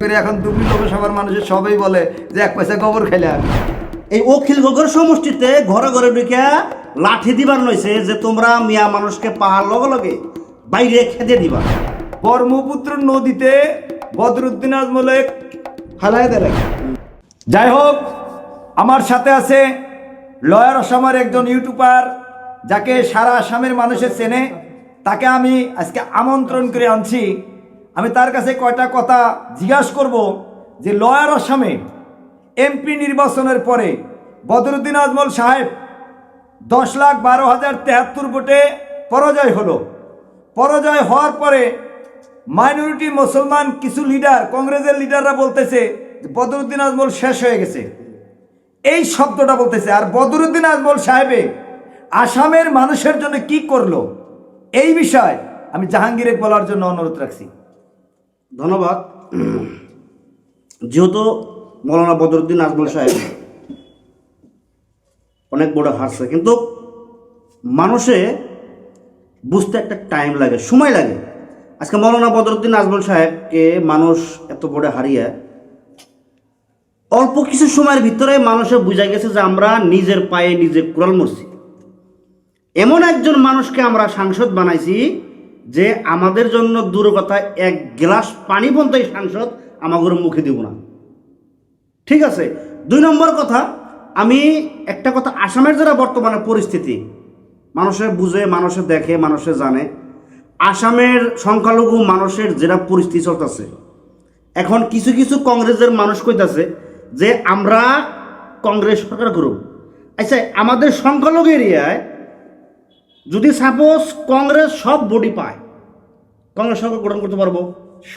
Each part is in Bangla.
এখন দুবলি লোকসভার মানুষের সবাই বলে যে এক পয়সা গোবর খেলে এই অখিল গগর সমষ্টিতে ঘরে ঘরে ঢুকে লাঠি দিবার নইছে যে তোমরা মিয়া মানুষকে পাহাড় লগে লগে বাইরে খেদে দিবা। ব্রহ্মপুত্র নদীতে বদরুদ্দিন আজমলে ফেলায় দেয় যাই হোক আমার সাথে আছে লয়ার আসামের একজন ইউটিউবার যাকে সারা আসামের মানুষের চেনে তাকে আমি আজকে আমন্ত্রণ করে আনছি। আমি তার কাছে কয়টা কথা জিজ্ঞাসা করব যে লয়ার আসামে এমপি নির্বাচনের পরে বদরুদ্দিন আজমল সাহেব দশ লাখ বারো হাজার তেহাত্তর ভোটে পরাজয় হলো। পরাজয় হওয়ার পরে মাইনরিটি মুসলমান কিছু লিডার, কংগ্রেসের লিডাররা বলতেছে বদরুদ্দিন আজমল শেষ হয়ে গেছে। এই শব্দটা বলতেছে, আর বদরুদ্দিন আজমল সাহেবে আসামের মানুষের জন্য কি করল? এই বিষয় আমি জাহাঙ্গীরে বলার জন্য অনুরোধ রাখছি। ধন্যবাদ। যেহেতু মৌলানা বদরুদ্দিন আজমল সাহেব অনেক বড় হারছে, কিন্তু মানুষে বুঝতে একটা টাইম লাগে, সময় লাগে। আজকে মৌলানা বদরুদ্দিন আজমল সাহেবকে মানুষ এত বড় হারিয়ে অল্প কিছু সময়ের ভিতরে মানুষে বুঝা গেছে যে আমরা নিজের পায়ে নিজে কুড়াল মরছি। এমন একজন মানুষকে আমরা সাংসদ বানাইছি যে আমাদের জন্য দূর কথা, এক গ্লাস পানি পর্যন্ত এই সাংসদ আমাদের মুখে দিব না। ঠিক আছে? দুই নম্বর কথা, আমি একটা কথা, আসামের যারা বর্তমানে পরিস্থিতি, মানুষে বুঝে, মানুষে দেখে, মানুষে জানে, আসামের সংখ্যালঘু মানুষের যেটা পরিস্থিতি চলতেছে, এখন কিছু কিছু কংগ্রেসের মানুষ কইতাছে যে, আমরা কংগ্রেস সরকার করব আচ্ছা আমাদের সংখ্যালঘু এরিয়ায় যদি সাপোজ কংগ্রেস সব বডি পায় কংগ্রেস সরকার গঠন করতে পারব?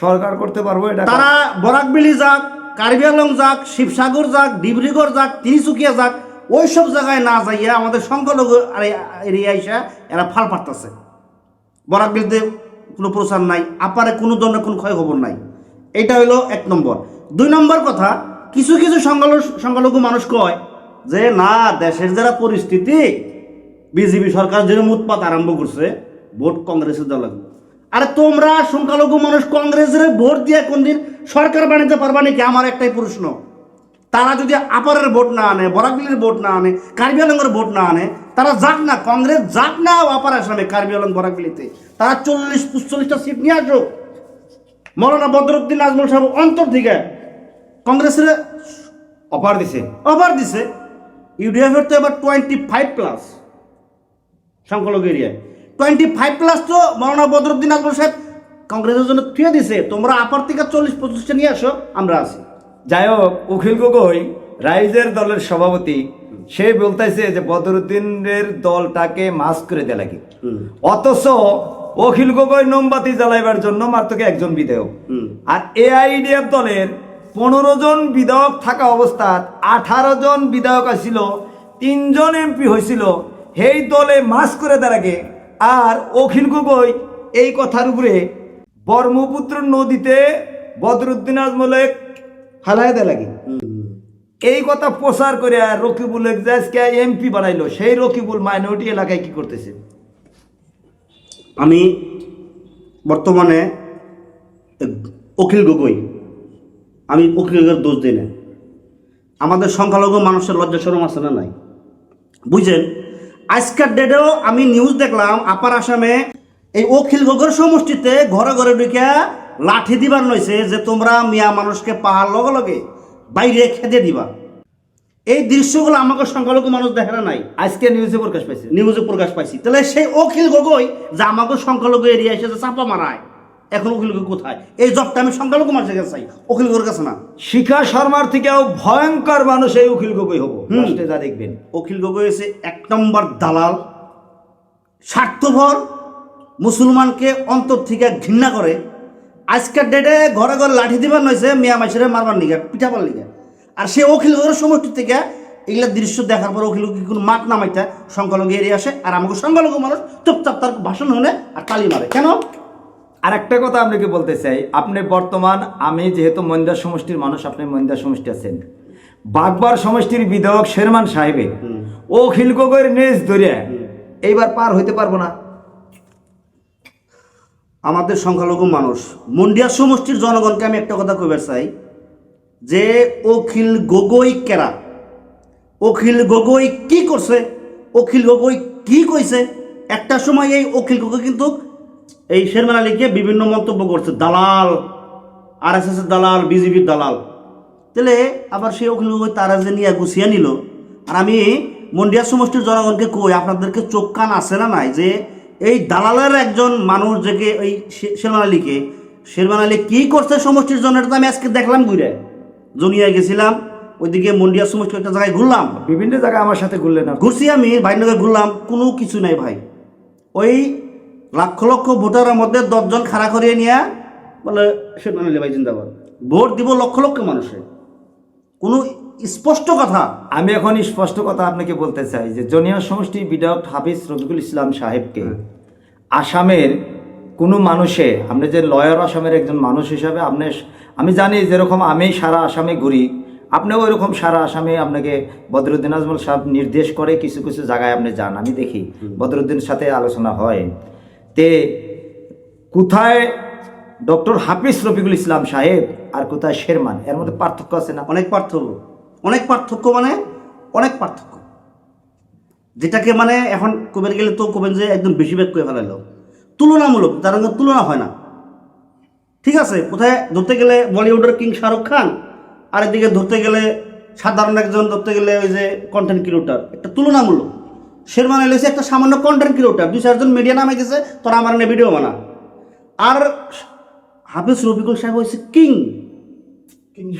সরকার করতে পারব এটা তারা বরাকবিলি যাক কার্বি আংলং যাক শিবসাগর যাক ডিব্রুগড় যাক তিনসুকিয়া যাক ওই সব জায়গায় না যাইয়া আমাদের সংখ্যালঘু এরিয়া এসে এরা ফাল পারতেছে বরাকবিলিতে কোনো প্রচার নাই আপারে কোনো ধরনের কোনো ক্ষয় খবর নাই। এটা হইল এক নম্বর। দুই নম্বর কথা কিছু কিছু সংখ্যালঘু সংখ্যালঘু মানুষ কয় যে না দেশের যারা পরিস্থিতি বিজেপি সরকার যেরকম উৎপাত আরম্ভ করছে ভোট কংগ্রেসের দেওয়া লাগবে। আরে তোমরা সংখ্যালঘু মানুষ কংগ্রেসের ভোট দিয়ে কোনদিন সরকার বানাতে পারবা নাকি? আমার একটাই প্রশ্ন। তারা যদি আপারের ভোট না আনে বরাকবিলের ভোট না আনে কার্বি আলঙ্গের ভোট না আনে তারা যাক না কংগ্রেস যাক না আপার আসামে কার্বি আলং বরাকবিলিতে। তারা চল্লিশ পঁচল্লিশটা সিট নিয়ে আসুক মৌলানা বদরুদ্দিন আজমল সাহেব অন্তর থেকে কংগ্রেসের অফার দিছে। অফার দিছে। ইউডিএফের তো এবার টোয়েন্টি ফাইভ প্লাস সংখ্যালঘু এরিয়ায় টোয়েন্টি ফাইভ প্লাস তো মৌলানা বদরুদ্দিন আজমল সাহেব কংগ্রেসের জন্য থুয়ে দিছে। তোমরা আপার থেকে চল্লিশ পঁচিশটা নিয়ে আসো আমরা আছি। যাই হোক উকিল গগৈ রাইজের দলের সভাপতি সে বলতেছে যে বদরুদ্দিনের দলটাকে মাস করে দেয় লাগে। অথচ অখিল গগৈ মোমবাতি জ্বালাইবার জন্য মাত্র একজন বিধায়ক। আর এআইডিএফ দলের পনেরো জন বিধায়ক থাকা অবস্থাত আঠারো জন বিধায়ক আসছিল তিনজন এমপি হয়েছিল সেই দলে মাস করে দেয় লাগে আর অখিল গগৈ এই কথার উপরে ব্রহ্মপুত্র নদীতে বদরুদ্দিন আজমলে ফেলায় দেয় লাগে। এই কথা প্রচার করে রকিবুল এক্সাজকে এমপি বানাইলো। সেই রকিবুল মাইনরিটি এলাকায় কি করতেছে? আমি বর্তমানে অখিল গগৈ। আমি অখিল দোষ দিই না আমাদের সংখ্যালঘু মানুষের লজ্জা সরম আছে না নাই? বুঝছেন? আজকের ডেটেও আমি নিউজ দেখলাম আপার আসামে এই অখিল গগর সমষ্টিতে ঘরে ঘরে ঢুকে লাঠি দিবার নইছে যে তোমরা মিয়া মানুষকে পাহাড় লগে লগে বাইরে খেদে দিবা। এই দৃশ্যগুলো আমাকে সংখ্যালঘু মানুষ দেখে নাই। আজকে নিউজে প্রকাশ পাইছে। নিউজে প্রকাশ পাইছি। তাহলে সেই অখিল গগৈ যে আমাকে সংখ্যালঘু এরিয়া এসে যে চাপা মারায়। এখন অখিল গগৈ কোথায়? এই জবটা আমি সংখ্যালঘু মানুষের কাছে চাই অখিল গগৈর কাছে না। শিখা শর্মার থেকেও ভয়ঙ্কর মানুষ এই উকিল গগৈ হব। লাস্টে যা দেখবেন। অখিল গগৈ এসে এক নম্বর দালাল স্বার্থপর মুসলমানকে অন্তর থেকে ঘৃণা করে। আজকের ডেটে ঘরে ঘরে লাঠি দিবার নইছে মিয়া মাইসেরে মারবার নিগে পিঠাবার লিগে। আর সে অখিল গগৈর সমষ্টি থেকে এগুলা দৃশ্য দেখার পর অখিল কোনো মাঠ নামাইতে সংখ্যালঘু এরিয়া আসে। আর আমাকে সংখ্যালঘু মানুষ চুপচাপ তার ভাষণ হলে আর তালি মারে। কেন? আর একটা কথা আপনাকে বলতে চাই। আপনি বর্তমান আমি যেহেতু মন্দা সমষ্টির মানুষ আপনি মন্দা সমষ্টি আছেন। বাগবার সমষ্টির বিধায়ক শেরমান সাহেবে ও খিল গগৈর নেজ ধরে এইবার পার হইতে পারব না। আমাদের সংখ্যালঘু মানুষ মন্ডিয়া সমষ্টির জনগণকে আমি একটা কথা কইবার চাই যে অখিল গগৈ কেরা? অখিল গগৈ কি করছে? অখিল গগৈ কি কইছে? একটা সময় এই অখিল গগৈ কিন্তু এই শেরমান আলীকে বিভিন্ন মন্তব্য করছে দালাল আর এস এর দালাল বিজেপির দালাল। তাহলে আবার সেই অখিল গগৈ তারা যে নিয়ে গুছিয়ে নিল। আর আমি মন্ডিয়া সমষ্টির জনগণকে কই আপনাদেরকে চোখ কান আছে না নাই যে এই দালালের একজন মানুষ যে এই শেরমান আলীকে শেরমান আলী কি করছে সমষ্টির জন্য এটা তো আমি আজকে দেখলাম ঘুরে জমিয়ায় গেছিলাম ওইদিকে মন্ডিয়া সমষ্টি একটা জায়গায় ঘুরলাম। বিভিন্ন জায়গায় আমার সাথে ঘুরলেন। ঘুরছি আমি ভাইনগর ঘুরলাম কোনো কিছু নাই ভাই। ওই লক্ষ লক্ষ ভোটারের মধ্যে দশজন খাড়া করিয়ে নিয়ে বলে শেরমান আলী ভাই জিন্দাবাদ। ভোট দিব লক্ষ লক্ষ মানুষে। কোনো স্পষ্ট কথা? আমি এখন স্পষ্ট কথা আপনাকে বলতে চাই যে জনিয়া সমষ্টি বিধায়ক হাফিজ রফিকুল ইসলাম সাহেবকে আসামের কোনো মানুষে আপনি যে লয়ার আসামের একজন মানুষ হিসাবে আপনি আমি জানি যেরকম আমি সারা আসামে ঘুরি আপনিও ওইরকম সারা আসামে আপনাকে বদরুদ্দিন আজমল সাহেব নির্দেশ করে কিছু কিছু জায়গায় আপনি যান আমি দেখি। বদরুদ্দিনের সাথে আলোচনা হয়। তে কোথায় ডক্টর হাফিজ রফিকুল ইসলাম সাহেব আর কোথায় শেরমান? এর মধ্যে পার্থক্য আছে না? অনেক পার্থক্য। অনেক পার্থক্য মানে? অনেক পার্থক্য। যেটাকে মানে এখন কবের গেলে তো কবেন যে একদম বেশি ব্যাগ করে ফেলাইল। তুলনামূলক, তার তুলনা হয় না। ঠিক আছে, কোথায় ধরতে গেলে বলিউডের কিং শাহরুখ খান, আর এদিকে ধরতে গেলে সাধারণ একজন ধরতে গেলে ওই যে কন্টেন্ট ক্রিয়েটার একটা তুলনামূলক। শেরমান এলেছে একটা সামান্য কন্টেন্ট ক্রিয়েটার দুই চারজন মিডিয়া নামে গেছে তোরা আমার নিয়ে ভিডিও বানা। আর হাফিজ রফিকুল সাহেব হয়েছে কিং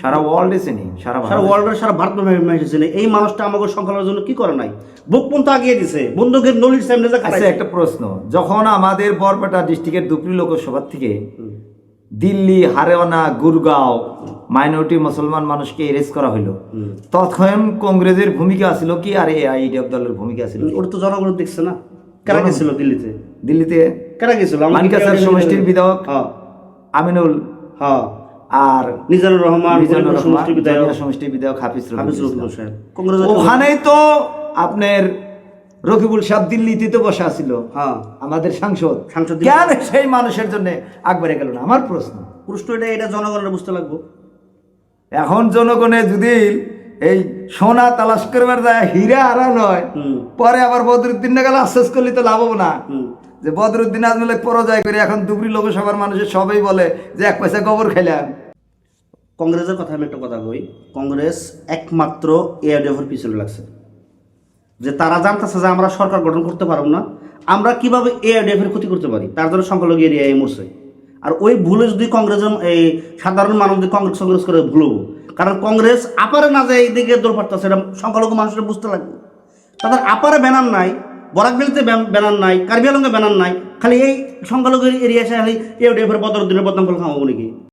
সারা ওয়ার্ল্ডে চিনি সারা সারা ওয়ার্ল্ডের সারা ভারত এসেছে এই মানুষটা আমাকে সংখ্যালঘুর জন্য কি করে নাই? বুকপন্থ আগিয়ে দিছে। বন্দুকের নলির সামনে যে আচ্ছা একটা প্রশ্ন। যখন আমাদের বরপেটা ডিস্ট্রিক্টের দুপরি লোকসভা থেকে দিল্লি হারিয়ানা গুরগাঁও মাইনরিটি মুসলমান মানুষকে এরেস্ট করা হলো তখন কংগ্রেসের ভূমিকা ছিল কি আর এআইডিএফ দলের ভূমিকা ছিল? ওটা তো জনগণ দেখছে না। কারা গেছিল দিল্লিতে? দিল্লিতে কারা গেছিল? মানিকাসার সমষ্টির বিধায়ক আমিনুল হ্যাঁ আর রহমান বিধায়ক। বিধায়ক হাফিজ সাহেব। ওখানেই তো আপনার রকিবুল সাহেব দিল্লিতে তো বসে আছিল হ্যাঁ আমাদের সাংসদ। সাংসদ কেন সেই মানুষের জন্য আগবাড়ে গেল না? আমার প্রশ্ন। প্রশ্ন এটা এটা জনগণের বুঝতে লাগবো। এখন জনগণে যদি এই সোনা তালাশ করবার যায় হীরা আরা নয় পরে আবার বদরুদ্দিন না গেলে আশ্বাস করলে তো লাভ হব না। যে বদরুদ্দিন আজমলে পরাজয় করে এখন দুবরি লোকসভার মানুষের সবাই বলে যে এক পয়সা গোবর খাইলাম। কংগ্রেসের কথা আমি একটা কথা কই কংগ্রেস একমাত্র এআইডিএফের পিছনে লাগছে। যে তারা জানতেছে যে আমরা সরকার গঠন করতে পারব না আমরা কীভাবে এআইডিএফ এর ক্ষতি করতে পারি? তার জন্য সংখ্যালঘু এরিয়া এই মরছে। আর ওই ভুলে যদি কংগ্রেসের এই সাধারণ মানুষ যদি কংগ্রেস কংগ্রেস করে ভুলো কারণ কংগ্রেস আপারে না যায় এইদিকে দৌড় সেটা সংখ্যালঘু মানুষের বুঝতে লাগবে। তাদের আপারে ব্যানার নাই বরাকবিলিতে ব্যানার নাই, কার্বি আলঙ্গে ব্যানার নাই, খালি এই সংখ্যালঘু এরিয়া এসে খালি এআইডিএফ বদর বদরুদ্দিনের বদনাম করে খাওয়াবো নাকি?